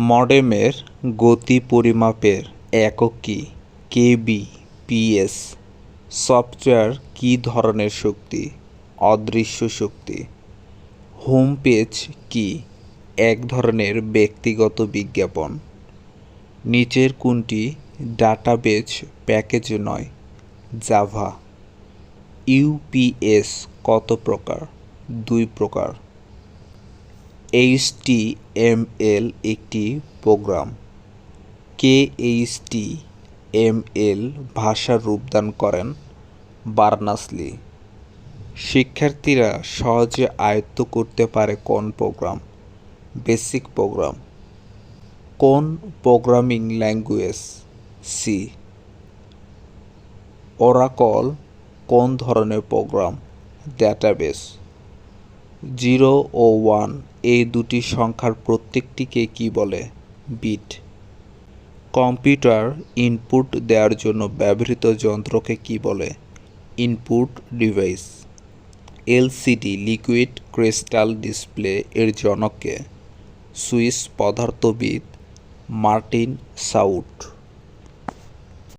মডেমের গতি পরিমাপের একক কি? কেবি, পিএস, সফটওয়্যার কী ধরনের শক্তি? অদৃশ্য শক্তি, হোম পেজ কি? এক ধরনের ব্যক্তিগত বিজ্ঞাপন। নিচের কোনটি ডাটাবেজ প্যাকেজ নয়? জাভা, ইউপিএস কত প্রকার? দুই প্রকার। এইচটিএমএল একটি প্রোগ্রাম। কে এইচটিএমএল ভাষার রূপদান করেন বার্নাসলি। শিক্ষার্থীরা সহজে আয়ত্ত করতে পারে কোন প্রোগ্রাম? Basic program. কোন প্রোগ্রামিং ল্যাঙ্গুয়েজ? সি ওরাকল কোন ধরনের প্রোগ্রাম? ডেটাবেস। জিরো ও ওয়ান। এই দুটি সংখ্যার প্রত্যেকটিকে কি বলে? বিট। কম্পিউটার ইনপুট দেওয়ার জন্য ব্যবহৃত যন্ত্রকে কি বলে? Input device. LCD, liquid crystal display এর জনককে। Swiss পদার্থবিদ Martin সাউট।